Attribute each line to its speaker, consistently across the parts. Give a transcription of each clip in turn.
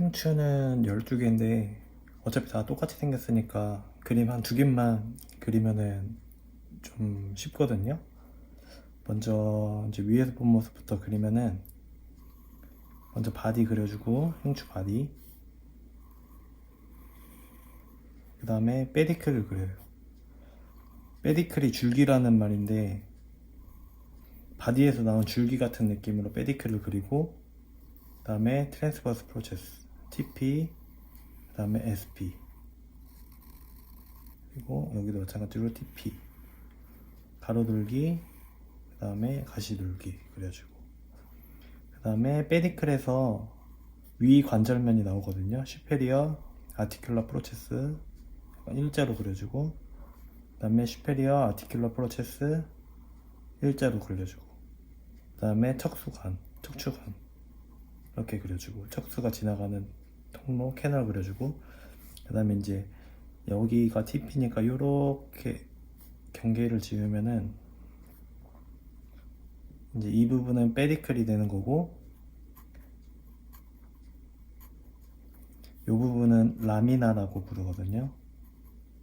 Speaker 1: 흉추는 12개인데 어차피 다 똑같이 생겼으니까 그림 한 두 개만 그리면은 좀 쉽거든요. 먼저 이제 위에서 본 모습부터 그리면은 먼저 바디 그려주고 흉추 바디 그 다음에 페디클을 그려요. 페디클이 줄기라는 말인데 바디에서 나온 줄기 같은 느낌으로 페디클을 그리고 그 다음에 트랜스버스 프로세스 TP 그 다음에 SP 그리고 여기도 마찬가지로 TP 가로돌기 그 다음에 가시돌기 그려주고. 그 다음에 페디클에서 위 관절면이 나오거든요. 슈페리어 아티큘러 프로체스 일자로 그려주고. 그 다음에 슈페리어 아티큘러 프로체스 일자로 그려주고. 그 다음에 척수관 척추관 이렇게 그려주고. 척수가 지나가는 통로 캐널 그려주고 그 다음에 이제 여기가 TP니까 요렇게 경계를 지으면은 이제 이 부분은 페디클이 되는 거고 요 부분은 라미나라고 부르거든요.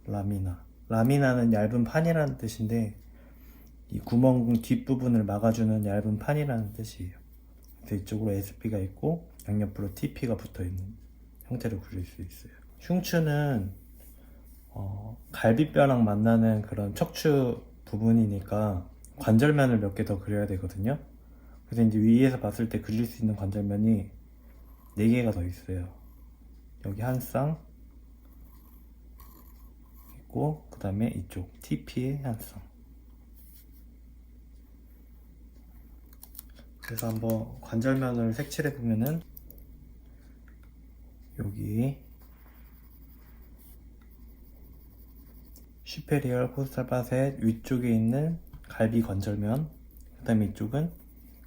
Speaker 1: 라미나. 라미나는 얇은 판이라는 뜻인데 이 구멍 뒷부분을 막아주는 얇은 판이라는 뜻이에요. 이쪽으로 SP가 있고 양옆으로 TP가 붙어 있는 형태로 그릴 수 있어요 흉추는 어, 갈비뼈랑 만나는 그런 척추 부분이니까 관절면을 몇 개 더 그려야 되거든요. 그래서 이제 위에서 봤을 때 그릴 수 있는 관절면이 4개가 더 있어요. 여기 한 쌍 있고 그 다음에 이쪽 TP에 한 쌍. 그래서 한번 관절면을 색칠해 보면은 여기 슈페리얼 코스탈 바셋 위쪽에 있는 갈비 관절면 그 다음에 이쪽은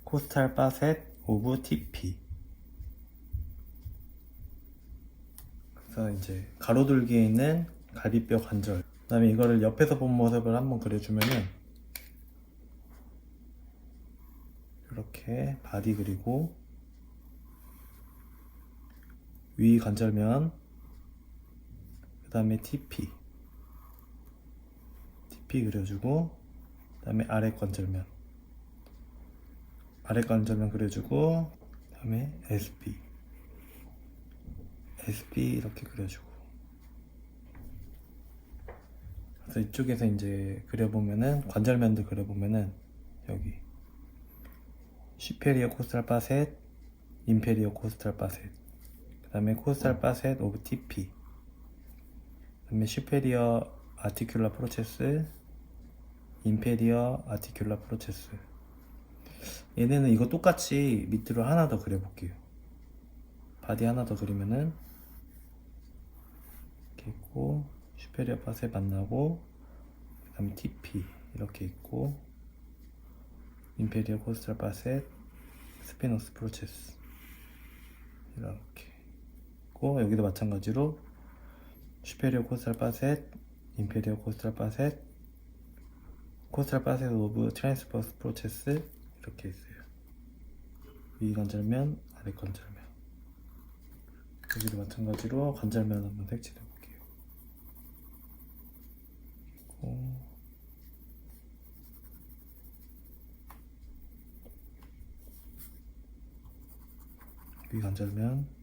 Speaker 1: 코스탈 바셋 오브 TP 그래서 이제 가로돌기에 있는 갈비뼈 관절. 그 다음에 이거를 옆에서 본 모습을 한번 그려주면은 이렇게 바디 그리고 위 관절면 그 다음에 TP TP 그려주고 그 다음에 아래 관절면. 아래 관절면 그려주고 그 다음에 SP SP 이렇게 그려주고. 그래서 이쪽에서 이제 그려보면은 관절면도 그려보면은 여기. 슈페리어 코스탈 바셋 인페리어 코스탈 바셋 그 다음에 코스탈 바셋 오브 TP 그 다음에 슈페리어 아티큘라 프로체스 인페리어 아티큘라 프로체스. 얘네는 이거 똑같이 밑으로 하나 더 그려볼게요. 바디 하나 더 그리면은 이렇게 있고 슈페리어 바셋 만나고 그 다음에 TP 이렇게 있고 인페리어 코스탈 바셋 스피노스 프로체스. 이렇게 있고 여기도 마찬가지로 슈페리어 코스탈 바셋 인페리어 코스탈 바셋 코스탈 바셋 오브 트랜스퍼스 프로체스 이렇게 있어요. 위 관절면 아래 관절면. 여기도 마찬가지로 관절면 한번 색칠해 볼게요. 위 관절면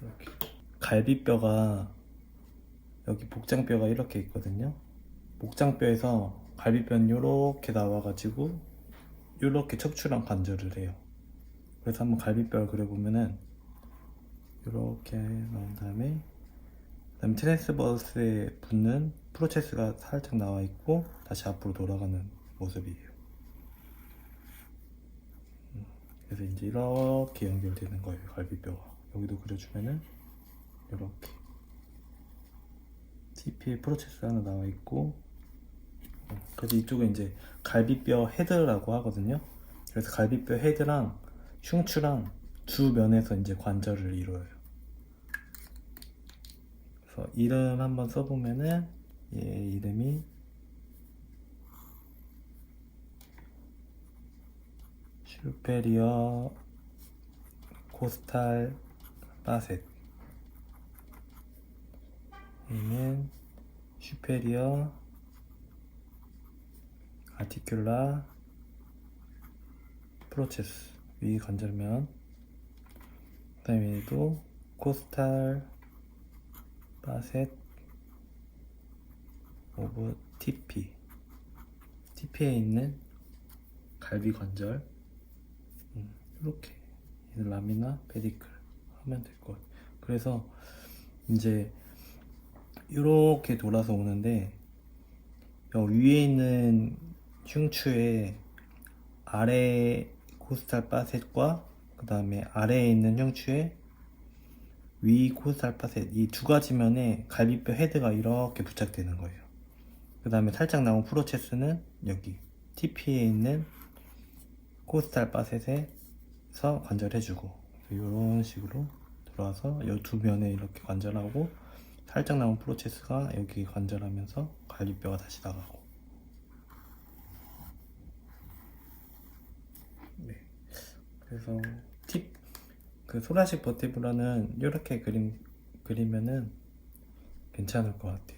Speaker 1: 이렇게 갈비뼈가 여기 복장뼈가 이렇게 있거든요. 복장뼈에서 갈비뼈는 이렇게 나와가지고 이렇게 척추랑 관절을 해요. 그래서 한번 갈비뼈를 그려보면은 이렇게 나온 다음에 그다음 트랜스버스에 붙는 프로체스가 살짝 나와 있고 다시 앞으로 돌아가는 모습이에요. 음, 그래서 이제 이렇게 연결되는 거예요 갈비뼈가 여기도 그려주면은 이렇게 TP의 프로체스 하나 나와 있고 그래서 이쪽은 이제 갈비뼈 헤드라고 하거든요. 그래서 갈비뼈 헤드랑 흉추랑 두 면에서 이제 관절을 이루어요. 그래서 이름 한번 써보면은 얘 이름이 슈페리어 코스탈 바셋. 얘는 슈페리어 아티큘라 프로체스. 위 관절면. 그 다음에 얘도 코스탈. 바셋. 오브 TP TP에 있는 갈비 관절. 음, 이렇게. 라미나 페디클 하면 될것 같아요 그래서 이제 이렇게 돌아서 오는데 여 위에 있는 흉추의 아래 코스탈 바셋과 그 다음에 아래에 있는 흉추의 위 코스탈 바셋 이 두 가지 면에 갈비뼈 헤드가 이렇게 부착되는 거예요. 그 다음에 살짝 나온 프로체스는 여기 TP에 있는 코스탈 바셋에서 관절해주고 이런 식으로 돌아서 이 두 면에 이렇게 관절하고 살짝 나온 프로체스가 여기 관절하면서 갈비뼈가 다시 나가고 네. 그래서 팁 그 소라식 버티브라는 이렇게 그림 그리면은 괜찮을 것 같아요.